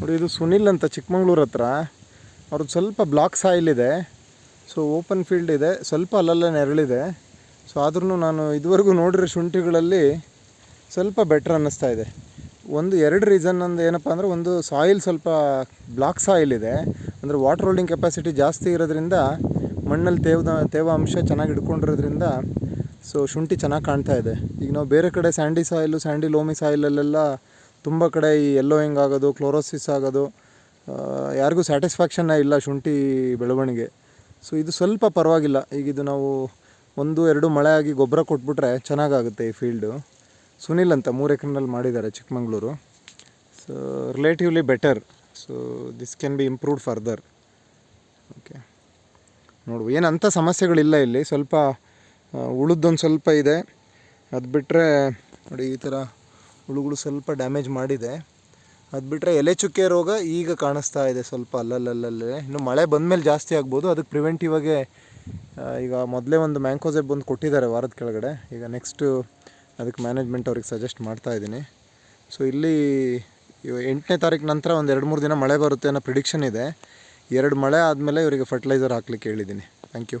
ನೋಡಿ, ಇದು ಸುನಿಲ್ ಅಂತ ಚಿಕ್ಕಮಂಗ್ಳೂರು ಹತ್ರ. ಅವ್ರದ್ದು ಸ್ವಲ್ಪ ಬ್ಲಾಕ್ ಸಾಯಿಲ್ ಇದೆ ಸೊ ಓಪನ್ ಫೀಲ್ಡ್ ಇದೆ. ಸ್ವಲ್ಪ ಅಲ್ಲಲ್ಲೇ ನೆರಳಿದೆ. ಸೊ ಆದ್ರೂ ನಾನು ಇದುವರೆಗೂ ನೋಡಿರೋ ಶುಂಠಿಗಳಲ್ಲಿ ಸ್ವಲ್ಪ ಬೆಟ್ರ್ ಅನ್ನಿಸ್ತಾ ಇದೆ. ಒಂದು ಎರಡು ರೀಸನ್ ಒಂದು ಏನಪ್ಪ ಅಂದರೆ, ಒಂದು ಸಾಯಿಲ್ ಸ್ವಲ್ಪ ಬ್ಲಾಕ್ ಸಾಯಿಲ್ ಇದೆ ಅಂದರೆ ವಾಟರ್ ಹೋಲ್ಡಿಂಗ್ ಕೆಪಾಸಿಟಿ ಜಾಸ್ತಿ ಇರೋದ್ರಿಂದ ಮಣ್ಣಲ್ಲಿ ತೇವದ ತೇವಾಂಶ ಚೆನ್ನಾಗಿ ಇಟ್ಕೊಂಡಿರೋದ್ರಿಂದ ಸೊ ಶುಂಠಿ ಚೆನ್ನಾಗಿ ಕಾಣ್ತಾ ಇದೆ. ಈಗ ನಾವು ಬೇರೆ ಕಡೆ ಸ್ಯಾಂಡಿ ಸಾಯಿಲು ಸ್ಯಾಂಡಿ ಲೋಮಿ ಸಾಯಿಲಲ್ಲೆಲ್ಲ ತುಂಬ ಕಡೆ ಈ ಎಲ್ಲೋಯಿಂಗ್ ಆಗೋದು ಕ್ಲೋರೋಸಿಸ್ ಆಗೋದು ಯಾರಿಗೂ ಸ್ಯಾಟಿಸ್ಫ್ಯಾಕ್ಷನ್ನೇ ಇಲ್ಲ ಶುಂಠಿ ಬೆಳವಣಿಗೆ. ಸೊ ಇದು ಸ್ವಲ್ಪ ಪರವಾಗಿಲ್ಲ. ಈಗ ಇದು ನಾವು ಒಂದು, ಎರಡು ಮಳೆ ಆಗಿ ಗೊಬ್ಬರ ಕೊಟ್ಬಿಟ್ರೆ ಚೆನ್ನಾಗಾಗುತ್ತೆ ಈ ಫೀಲ್ಡು ಸುನಿಲ್ ಅಂತ ಮೂರು ಎಕರೆನಲ್ಲಿ ಮಾಡಿದ್ದಾರೆ Chikmagalur. So relatively better so this can be improved further okay ನೋಡುವ ಅಂಥ ಸಮಸ್ಯೆಗಳಿಲ್ಲ ಇಲ್ಲಿ. ಸ್ವಲ್ಪ ಉಳಿದೊಂದು ಸ್ವಲ್ಪ ಇದೆ. ಅದು ಬಿಟ್ಟರೆ ನೋಡಿ ಈ ಥರ ಹುಳುಗಳು ಸ್ವಲ್ಪ ಡ್ಯಾಮೇಜ್ ಮಾಡಿದೆ. ಅದು ಬಿಟ್ಟರೆ ಎಲೆ ಚುಕ್ಕೆ ರೋಗ ಈಗ ಕಾಣಿಸ್ತಾ ಇದೆ ಸ್ವಲ್ಪ ಅಲ್ಲಲ್ಲಲ್ಲೇ ಇನ್ನು ಮಳೆ ಬಂದಮೇಲೆ ಜಾಸ್ತಿ ಆಗ್ಬೋದು. ಅದಕ್ಕೆ ಪ್ರಿವೆಂಟಿವ್ ಆಗಿ ಈಗ ಮೊದಲೇ ಒಂದು ಮ್ಯಾಂಕೋಸೆಬ್ ಬಂದು ಕೊಟ್ಟಿದ್ದಾರೆ ವಾರದ ಕೆಳಗಡೆ. ಈಗ ನೆಕ್ಸ್ಟು ಅದಕ್ಕೆ ಮ್ಯಾನೇಜ್ಮೆಂಟ್ ಅವ್ರಿಗೆ ಸಜೆಸ್ಟ್ ಮಾಡ್ತಾ ಇದ್ದೀನಿ. ಸೊ ಇಲ್ಲಿ ಎಂಟನೇ ತಾರೀಕು ನಂತರ ಒಂದು ಎರಡು ಮೂರು ದಿನ ಮಳೆ ಬರುತ್ತೆ ಅನ್ನೋ ಪ್ರಿಡಿಕ್ಷನ್ ಇದೆ. ಎರಡು ಮಳೆ ಆದಮೇಲೆ ಇವರಿಗೆ ಫರ್ಟಿಲೈಸರ್ ಹಾಕ್ಲಿಕ್ಕೆ ಹೇಳಿದ್ದೀನಿ. Thank you